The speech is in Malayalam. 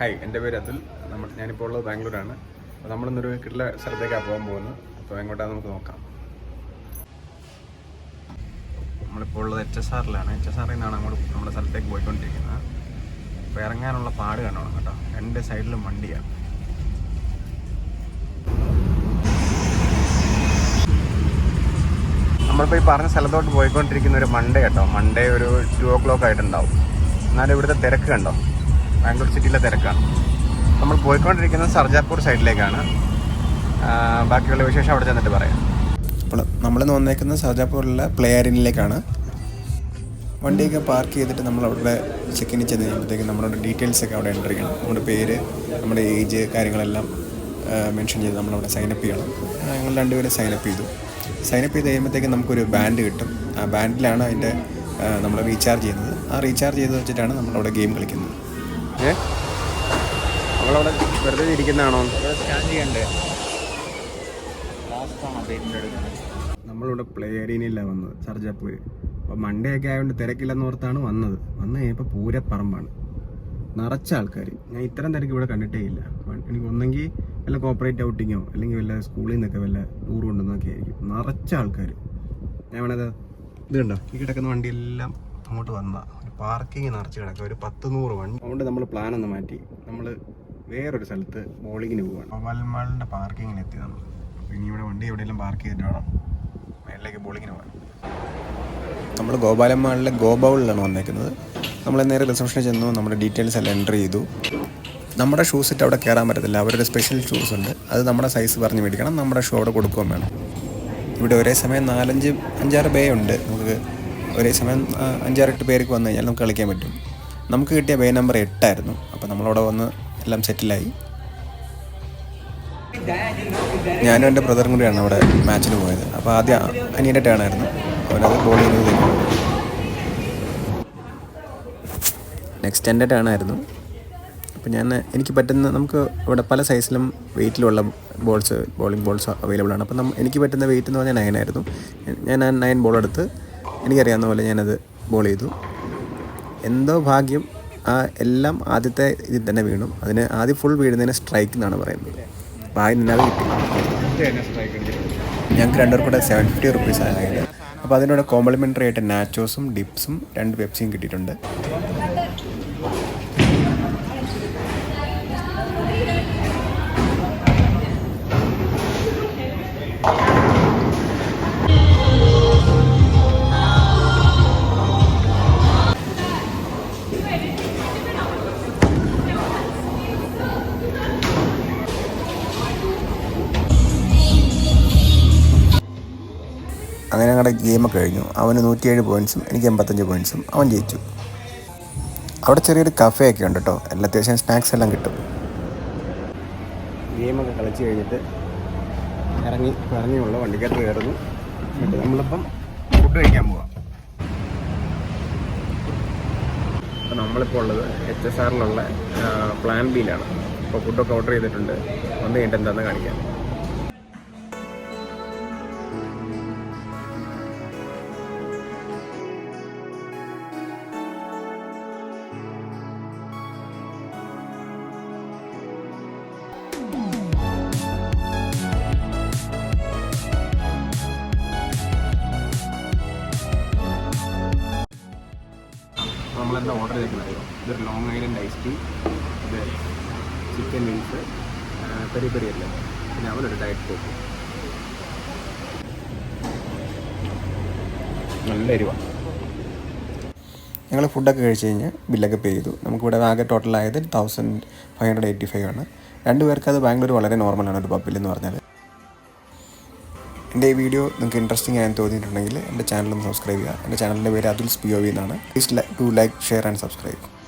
ഹായ് എന്റെ പേര് അതുൽ. നമ്മൾ ഞാനിപ്പോൾ ഉള്ളത് ബാംഗ്ലൂരാണ്. അപ്പോൾ നമ്മളിന്നൊരു കിട്ടുള്ള സ്ഥലത്തേക്കാണ് പോകാൻ പോകുന്നത്. അപ്പോൾ എങ്ങോട്ടാണ് നമുക്ക് നോക്കാം. നമ്മളിപ്പോൾ ഉള്ളത് എച്ച് എസ് ആറിലാണ്. എച്ച് എസ് ആറിൽ നിന്നാണ് അങ്ങോട്ട് നമ്മുടെ സ്ഥലത്തേക്ക് പോയിക്കൊണ്ടിരിക്കുന്നത്. അപ്പോൾ ഇറങ്ങാനുള്ള പാട് കണ്ടോണം കേട്ടോ. രണ്ട് സൈഡിലും വണ്ടിയാണ് നമ്മളിപ്പോൾ ഈ പറഞ്ഞ സ്ഥലത്തോട്ട് പോയിക്കൊണ്ടിരിക്കുന്ന ഒരു മൺഡേ കേട്ടോ. മൺഡേ ഒരു ടു ഓ ക്ലോക്ക് ആയിട്ടുണ്ടാവും. എന്നാലും ഇവിടുത്തെ തിരക്ക് കണ്ടോ? ബാംഗ്ലൂർ സിറ്റിയിലെ തിരക്കാണ്. നമ്മൾ പോയിക്കൊണ്ടിരിക്കുന്നത് സർജാപൂർ സൈഡിലേക്കാണ്. ബാക്കിയുള്ള വിശേഷം അവിടെ ചെന്നിട്ട് പറയാം. അപ്പോൾ നമ്മൾ വന്നേക്കുന്നത് സർജാപൂരിലെ പ്ലേയറിനിലേക്കാണ് വണ്ടിയൊക്കെ പാർക്ക് ചെയ്തിട്ട് നമ്മൾ അവിടെ ചെക്ക് ഇൻ ചെന്ന് കഴിയുമ്പോഴത്തേക്കും നമ്മുടെ ഡീറ്റെയിൽസ് ഒക്കെ അവിടെ എന്റർ ചെയ്യണം. നമ്മുടെ പേര് നമ്മുടെ ഏജ് കാര്യങ്ങളെല്ലാം മെൻഷൻ ചെയ്ത് നമ്മളവിടെ സൈനപ്പ് ചെയ്യണം. ഞങ്ങൾ രണ്ടുപേരും സൈനപ്പ് ചെയ്തു. സൈനപ്പ് ചെയ്ത് കഴിയുമ്പോഴത്തേക്കും നമുക്കൊരു ബാൻഡ് കിട്ടും. ആ ബാൻഡിലാണ് അതിന്റെ നമ്മൾ റീചാർജ് ചെയ്യുന്നത്. ആ റീചാർജ് ചെയ്ത് വെച്ചിട്ടാണ് നമ്മളവിടെ ഗെയിം കളിക്കുന്നത്. ഏ? നമ്മളവിടെ വെറുതെ ഇരിക്കുന്നതാണോ? നമ്മളിവിടെ പ്ലേ ഏരിയയിലാണ് വന്നത് സർജാപൂര് അപ്പോൾ മൺഡേ ഒക്കെ ആയതുകൊണ്ട് തിരക്കില്ലെന്ന് ഓർത്താണ് വന്നത്. വന്നു കഴിഞ്ഞപ്പോൾ പൂരപ്പറമ്പാണ്. നിറച്ച ആൾക്കാർ ഞാൻ ഇത്തരം തിരക്ക് ഇവിടെ കണ്ടിട്ടേ ഇല്ല. എനിക്ക് ഒന്നെങ്കിൽ വല്ല കോപ്പറേറ്റ് ഔട്ടിങ്ങോ അല്ലെങ്കിൽ വല്ല സ്കൂളിൽ നിന്നൊക്കെ വല്ല ടൂർ കൊണ്ടുവന്നൊക്കെ ആയിരിക്കും. നിറച്ച ആൾക്കാർ ഞാൻ വേണത് ഇത് കണ്ടോ? ഈ കിടക്കുന്ന വണ്ടിയെല്ലാം അങ്ങോട്ട് വന്ന ഒരു പാർക്കിങ് നിറച്ച് കിടക്കുക ഒരു പത്ത് നൂറ് വണ്ടി. അതുകൊണ്ട് നമ്മൾ പ്ലാൻ ഒന്ന് മാറ്റി. നമ്മൾ വേറൊരു സ്ഥലത്ത് ബോളിങ്ങിന് പോവാണ്. വൽമാളിന്റെ പാർക്കിങ്ങിന് എത്തി നമ്മൾ. അപ്പോൾ ഇനി ഇവിടെ വണ്ടി എവിടെയെങ്കിലും പാർക്ക് ചെയ്തിട്ട് വേണം. മേളിലേക്ക് ബോളിങ്ങിന് പോകാൻ. നമ്മൾ ഗോപാലന്മാളിലെ ഗോബൗളിലാണ് വന്നേക്കുന്നത്. നമ്മൾ നേരെ റിസപ്ഷനിൽ ചെന്നു നമ്മുടെ ഡീറ്റെയിൽസ് എല്ലാം എന്റർ ചെയ്തു. നമ്മുടെ ഷൂസ് ഇട്ട് അവിടെ കയറാൻ പറ്റത്തില്ല. അവരുടെ സ്പെഷ്യൽ ഷൂസ് ഉണ്ട്. അത് നമ്മുടെ സൈസ് പറഞ്ഞ് മേടിക്കണം. നമ്മുടെ ഷൂ അവിടെ കൊടുക്കുകയും വേണം. ഇവിടെ ഒരേ സമയം നാലഞ്ച് അഞ്ചാറ് ബേ ഉണ്ട്. നമുക്ക് ഒരേ സമയം അഞ്ചാറെട്ട് പേർക്ക് വന്നു കഴിഞ്ഞാൽ നമുക്ക് കളിക്കാൻ പറ്റും. നമുക്ക് കിട്ടിയ ബേ നമ്പർ എട്ടായിരുന്നു. അപ്പോൾ നമ്മളവിടെ വന്ന് എല്ലാം സെറ്റിലായി ഞാനും എന്റെ ബ്രദറും കൂടിയാണ് അവിടെ മാച്ചിന് പോയത്. അപ്പോൾ ആദ്യം അനിയന്റെ ടേൺ ആയിരുന്നു. അവനത് ബോൾ ചെയ്ത് നെക്സ്റ്റ് എന്റെ ടേൺ ആയിരുന്നു. അപ്പോൾ ഞാൻ എനിക്ക് പറ്റുന്ന നമുക്ക് ഇവിടെ പല സൈസിലും വെയിറ്റിലുള്ള ബോൾസ് ബോളിംഗ് ബോൾസ് അവൈലബിൾ ആണ്. അപ്പോൾ എനിക്ക് പറ്റുന്ന വെയിറ്റ് എന്ന് പറഞ്ഞാൽ നയൻ ആയിരുന്നു. ഞാൻ ആ നയൻ ബോൾ എടുത്ത് എനിക്കറിയാവുന്ന പോലെ ഞാനത് ബോൾ ചെയ്തു. എന്തോ ഭാഗ്യം ആ എല്ലാം ആദ്യത്തെ ഇതിൽ തന്നെ വീണു. അതിന് ആദ്യം ഫുൾ വീഴുന്നതിന് സ്ട്രൈക്ക് എന്നാണ് പറയുന്നത്. തന്നെ അത് കിട്ടി. ഞങ്ങൾക്ക് രണ്ടുപേർ കൂടെ സെവൻ ഫിഫ്റ്റി റുപ്പീസ് ആയത് അപ്പോൾ അതിനോട് കോംപ്ലിമെന്ററി ആയിട്ട് നാച്ചോസും ഡിപ്സും രണ്ട് പെപ്സിയും കിട്ടിയിട്ടുണ്ട്. അങ്ങനെ ഞങ്ങളുടെ ഗെയിമൊക്കെ കഴിഞ്ഞു. അവന് നൂറ്റിയേഴ് പോയിൻസും എനിക്ക് എൺപത്തഞ്ച് പോയിൻസും അവൻ ജയിച്ചു. അവിടെ ചെറിയൊരു കഫേ ഒക്കെ ഉണ്ട് കേട്ടോ എല്ലാ അത്യാവശ്യം സ്നാക്സ് എല്ലാം കിട്ടും. ഗെയിമൊക്കെ കളിച്ച് കഴിഞ്ഞിട്ട് ഇറങ്ങി ഇറങ്ങിയുള്ള വണ്ടിക്കകത്ത് കയറുന്നു. നമ്മളിപ്പം ഫുഡ് കഴിക്കാൻ പോവാം. അപ്പോൾ നമ്മളിപ്പോൾ ഉള്ളത് എച്ച് എസ് ആറിലുള്ള പ്ലാൻ ബിയിലാണ് അപ്പോൾ ഫുഡൊക്കെ ഓർഡർ ചെയ്തിട്ടുണ്ട്. വന്ന് കഴിഞ്ഞിട്ട് എന്താണെന്ന് കാണിക്കാം. നമ്മളെന്താ ഓർഡർ ചെയ്തിട്ടുള്ളത് ഇതൊരു ലോങ് ഐലൻഡ് ഐസ് ടീ ഇത് ചിക്കൻ വിങ്സ് പെരി പെരി അല്ല? പിന്നെ അവനൊരു ഡയറ്റ് കോക്ക് നല്ല എരിവ. ഞങ്ങൾ ഫുഡൊക്കെ കഴിച്ച് കഴിഞ്ഞ് ബില്ലൊക്കെ പേ ചെയ്തു. നമുക്കിവിടെ ആകെ ടോട്ടലായത് thousand five hundred eighty five ആണ്. രണ്ട് പേർക്ക് അത് ബാംഗ്ലൂർ വളരെ നോർമലാണ് ഒരു പബ്ബിൽ എന്ന് പറഞ്ഞാൽ എന്റെ ഈ വീഡിയോ നിങ്ങൾക്ക് ഇൻട്രസ്റ്റിംഗ് ആയെന്ന് തോന്നിയിട്ടുണ്ടെങ്കിൽ എന്റെ ഒന്ന് സബ്സ്ക്രൈബ് ചെയ്യുക. എന്റെ ചാനലിന്റെ പേര് അതുൽ പി ഒ വി എന്നാണ്. Please to like share and subscribe